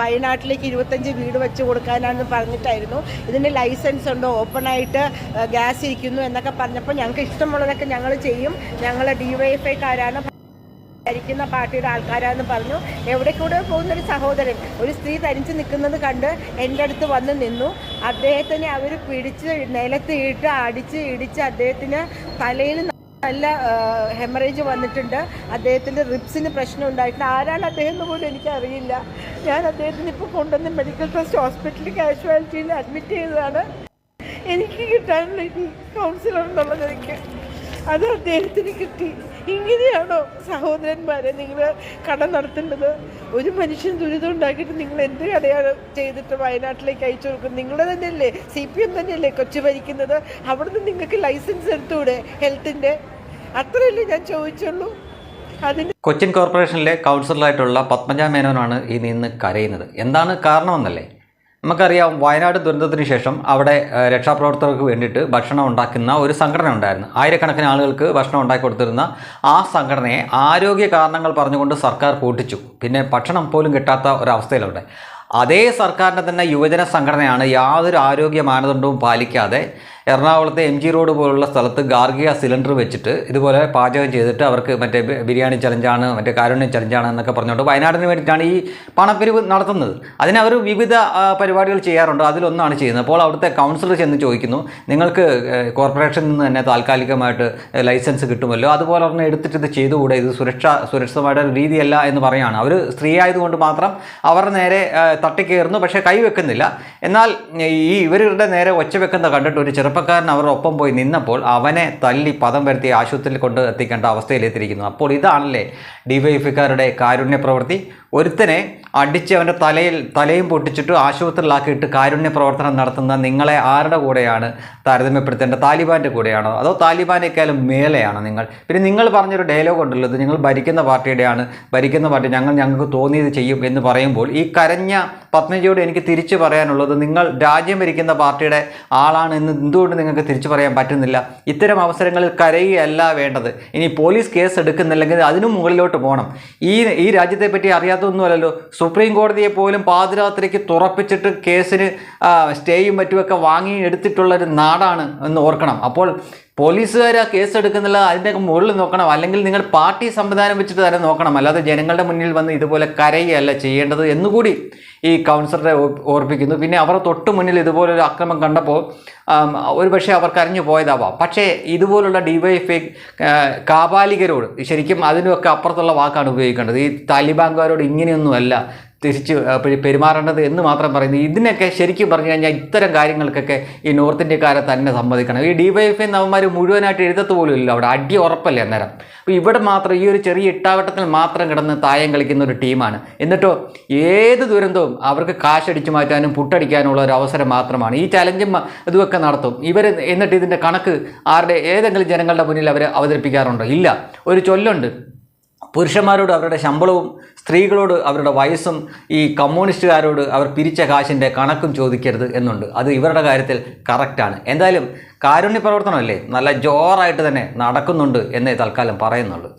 വയനാട്ടിലേക്ക് ഇരുപത്തഞ്ച് വീട് വെച്ച് കൊടുക്കാനാണെന്ന് പറഞ്ഞിട്ടായിരുന്നു. ഇതിന് ലൈസൻസ് ഉണ്ടോ? ഓപ്പണായിട്ട് ഗ്യാസ് ഇരിക്കുന്നു എന്നൊക്കെ പറഞ്ഞപ്പോൾ ഞങ്ങൾക്ക് ഇഷ്ടമുള്ളതൊക്കെ ഞങ്ങൾ ചെയ്യും. ഞങ്ങൾ ഡിവൈഎഫ്ഐക്കാരാണ് ഭരിക്കുന്ന പാർട്ടിയുടെ ആൾക്കാരാണെന്ന് പറഞ്ഞു. എവിടെ കൂടെ പോകുന്ന ഒരു സഹോദരൻ ഒരു സ്ത്രീ തനിച്ച് നിൽക്കുന്നത് കണ്ട് എന്റെ അടുത്ത് വന്ന് നിന്നു. അദ്ദേഹത്തിനെ അവർ പിടിച്ച് നിലത്ത് ഇട്ട് അടിച്ച് ഇടിച്ച് അദ്ദേഹത്തിന് തലയിൽ നല്ല ഹെമറേജ് വന്നിട്ടുണ്ട്. അദ്ദേഹത്തിന്റെ റിപ്സിന് പ്രശ്നം ഉണ്ടായിട്ടുണ്ട്. ആരാണ് അദ്ദേഹം എന്ന് പോലും എനിക്കറിയില്ല. ഞാൻ അദ്ദേഹത്തിന് ഇപ്പോൾ കൊണ്ടുവന്ന് മെഡിക്കൽ ട്രസ്റ്റ് ഹോസ്പിറ്റലിൽ കാഷ്വാലിറ്റിയിൽ അഡ്മിറ്റ് ചെയ്തതാണ്. എനിക്ക് കിട്ടാനുള്ള കൗൺസിലർ എന്നുള്ളത് എനിക്ക്. അത് അദ്ദേഹത്തിന് കിട്ടി. ഇങ്ങനെയാണോ സഹോദരന്മാരെ നിങ്ങൾ കട നടത്തേണ്ടത് ഒരു മനുഷ്യൻ ദുരിതം ഉണ്ടാക്കിയിട്ട് നിങ്ങൾ എന്ത് കടയാണ് ചെയ്തിട്ട് വയനാട്ടിലേക്ക് അയച്ചു കൊടുക്കുന്നത്? നിങ്ങളെ തന്നെയല്ലേ സി പി എം തന്നെയല്ലേ കൊച്ചു ഭരിക്കുന്നത്? അവിടുന്ന് നിങ്ങൾക്ക് ലൈസൻസ് എടുത്തൂടെ ഹെൽത്തിന്റെ അത്രയല്ലേ ഞാൻ ചോദിച്ചുള്ളൂ. കൊച്ചിൻ കോർപ്പറേഷനിലെ കൗൺസിലറായിട്ടുള്ള പത്മജ മേനോനാണ് ഈ നിന്ന് കരയുന്നത്. എന്താണ് കാരണമെന്നല്ലേ? നമുക്കറിയാം വയനാട് ദുരന്തത്തിന് ശേഷം അവിടെ രക്ഷാപ്രവർത്തകർക്ക് വേണ്ടിയിട്ട് ഭക്ഷണം ഉണ്ടാക്കുന്ന ഒരു സംഘടന ഉണ്ടായിരുന്നു. ആയിരക്കണക്കിന് ആളുകൾക്ക് ഭക്ഷണം ഉണ്ടാക്കി കൊടുത്തിരുന്ന ആ സംഘടനയെ ആരോഗ്യ കാരണങ്ങൾ പറഞ്ഞുകൊണ്ട് സർക്കാർ പൂട്ടിച്ചു. പിന്നെ ഭക്ഷണം പോലും കിട്ടാത്ത ഒരവസ്ഥയിലുണ്ട്. അതേ സർക്കാരിന്റെ തന്നെ യുവജന സംഘടനയാണ് യാതൊരു ആരോഗ്യ മാനദണ്ഡവും പാലിക്കാതെ എറണാകുളത്തെ എം ജി റോഡ് പോലുള്ള സ്ഥലത്ത് ഗാർഗിയ സിലിണ്ടർ വെച്ചിട്ട് ഇതുപോലെ പാചകം ചെയ്തിട്ട് അവർക്ക് മറ്റേ ബിരിയാണി ചലഞ്ചാണ് മറ്റേ കാരുണ്യ ചലഞ്ചാണ് എന്നൊക്കെ പറഞ്ഞുകൊണ്ട് വയനാടിന് വേണ്ടിയിട്ടാണ് ഈ പണപ്പിരിവ് നടത്തുന്നത്. അതിന് അവർ വിവിധ പരിപാടികൾ ചെയ്യാറുണ്ട്. അതിലൊന്നാണ് ചെയ്യുന്നത്. അപ്പോൾ അവിടുത്തെ കൗൺസിലർ ചെന്ന് ചോദിക്കുന്നു നിങ്ങൾക്ക് കോർപ്പറേഷനിൽ നിന്ന് തന്നെ താൽക്കാലികമായിട്ട് ലൈസൻസ് കിട്ടുമല്ലോ? അതുപോലെ തന്നെ എടുത്തിട്ട് ഇത് ചെയ്തുകൂടെ? ഇത് സുരക്ഷ സുരക്ഷിതമായിട്ട് രീതിയല്ല എന്ന് പറയുകയാണ് അവർ സ്ത്രീ ആയതുകൊണ്ട് മാത്രം അവർ നേരെ തട്ടിക്കയറുന്നു പക്ഷേ കൈവെക്കുന്നില്ല. എന്നാൽ ഈ ഇവരുടെ നേരെ ഒച്ച വെക്കുന്ന കണ്ടിട്ട് ഒരു ചെറുപ്പക്കാരൻ അവരുടെ ഒപ്പം പോയി നിന്നപ്പോൾ അവനെ തല്ലി പദം വരുത്തി ആശുപത്രിയിൽ കൊണ്ട് എത്തിക്കേണ്ട അവസ്ഥയിലെത്തിയിരിക്കുന്നു. അപ്പോൾ ഇതാണല്ലേ ഡിവൈഎഫ്ഐക്കാരുടെ കാരുണ്യ പ്രവൃത്തി ഒരുത്തനെ അടിച്ച് അവന്റെ തലയിൽ തലയും പൊട്ടിച്ചിട്ട് ആശുപത്രിയിലാക്കിയിട്ട് കാരുണ്യ പ്രവർത്തനം നടത്തുന്ന നിങ്ങളെ ആരുടെ കൂടെയാണ് താരതമ്യപ്പെടുത്തേണ്ടത്? താലിബാന്റെ കൂടെയാണോ? അതോ താലിബാനേക്കാളും മേലെയാണോ നിങ്ങൾ? പിന്നെ നിങ്ങൾ പറഞ്ഞൊരു ഡയലോഗ് ഉണ്ടല്ലോ ഇത് നിങ്ങൾ ഭരിക്കുന്ന പാർട്ടിയുടെയാണ് ഭരിക്കുന്ന പാർട്ടി ഞങ്ങൾ ഞങ്ങൾക്ക് തോന്നിയത് ചെയ്യും എന്ന് പറയുമ്പോൾ ഈ കരഞ്ഞ പത്മജിയോട് എനിക്ക് തിരിച്ചു പറയാനുള്ളത് നിങ്ങൾ രാജ്യം ഭരിക്കുന്ന പാർട്ടിയുടെ ആളാണ് എന്ന് എന്തുകൊണ്ട് നിങ്ങൾക്ക് തിരിച്ചു പറയാൻ പറ്റുന്നില്ല? ഇത്തരം അവസരങ്ങളിൽ കരയുകയല്ല വേണ്ടത്. ഇനി പോലീസ് കേസ് എടുക്കുന്നില്ലെങ്കിൽ അതിനും മുകളിലോട്ട് പോകണം. ഈ ഈ രാജ്യത്തെ പറ്റി അറിയാത്തൊന്നുമല്ലല്ലോ സുപ്രീം കോടതിയെ പോലും പാതിരാത്രിക്ക് തുറപ്പിച്ചിട്ട് കേസിന് സ്റ്റേയും മറ്റുമൊക്കെ വാങ്ങി എടുത്തിട്ടുള്ള ഒരു നാടാണ് എന്ന് ഓർക്കണം. അപ്പോൾ പോലീസുകാർ ആ കേസ് എടുക്കുന്നില്ല അതിന്റെ മുകളിൽ നോക്കണം അല്ലെങ്കിൽ നിങ്ങൾ പാർട്ടി സംവിധാനം വെച്ചിട്ട് തന്നെ നോക്കണം. അല്ലാതെ ജനങ്ങളുടെ മുന്നിൽ വന്ന് ഇതുപോലെ കരയുകയല്ല ചെയ്യേണ്ടത് എന്നുകൂടി ഈ കൗൺസിലറെ ഓർപ്പിക്കുന്നു. പിന്നെ അവർ തൊട്ട് മുന്നിൽ ഇതുപോലൊരു അക്രമം കണ്ടപ്പോൾ ഒരു പക്ഷേ അവർ കരഞ്ഞു പോയതാവാം. പക്ഷേ ഇതുപോലുള്ള ഡിവൈഎഫ്ഐ കാപാലികരോട് ശരിക്കും അതിനൊക്കെ അപ്പുറത്തുള്ള വാക്കാണ് ഉപയോഗിക്കേണ്ടത്. ഈ താലിബാൻകാരോട് ഇങ്ങനെയൊന്നുമല്ല. തിരിച്ച് പെരുമാറേണ്ടത് എന്ന് മാത്രം പറയുന്നു. ഇതിനൊക്കെ ശരിക്കും പറഞ്ഞു കഴിഞ്ഞാൽ ഇത്തരം കാര്യങ്ങൾക്കൊക്കെ ഈ നോർത്ത് ഇന്ത്യക്കാരെ തന്നെ സമ്മതിക്കണം. ഈ ഡിവൈഎഫ്ഐ നവന്മാർ മുഴുവനായിട്ട് എഴുതത്ത് പോലും ഇല്ല അവിടെ. അടി ഉറപ്പല്ലേ അന്നേരം? അപ്പോൾ ഇവിടെ മാത്രം ഈ ഒരു ചെറിയ ഇട്ടാവട്ടത്തിൽ മാത്രം കിടന്ന് തായം കളിക്കുന്ന ഒരു ടീമാണ്. എന്നിട്ടോ ഏത് ദുരന്തവും അവർക്ക് കാശടിച്ചു മാറ്റാനും പുട്ടടിക്കാനുള്ള ഒരു അവസരം മാത്രമാണ്. ഈ ചലഞ്ചും ഇതുമൊക്കെ നടത്തും. ഇവർ എന്നിട്ട് ഇതിന്റെ കണക്ക് ആരുടെ ഏതെങ്കിലും ജനങ്ങളുടെ മുന്നിൽ അവർ അവതരിപ്പിക്കാറുണ്ടോ? ഇല്ല. ഒരു ചൊല്ലുണ്ട്. പുരുഷന്മാരോട് അവരുടെ ശമ്പളവും സ്ത്രീകളോട് അവരുടെ വയസ്സും ഈ കമ്മ്യൂണിസ്റ്റുകാരോട് അവർ പിരിച്ച കാശിന്റെ കണക്കും ചോദിക്കരുത് എന്നുണ്ട്. അത് ഇവരുടെ കാര്യത്തിൽ കറക്റ്റാണ് എന്തായാലും കാരുണ്യ പ്രവർത്തനമല്ലേ നല്ല ജോറായിട്ട് തന്നെ നടക്കുന്നുണ്ട് എന്നേ തൽക്കാലം പറയുന്നുള്ളൂ.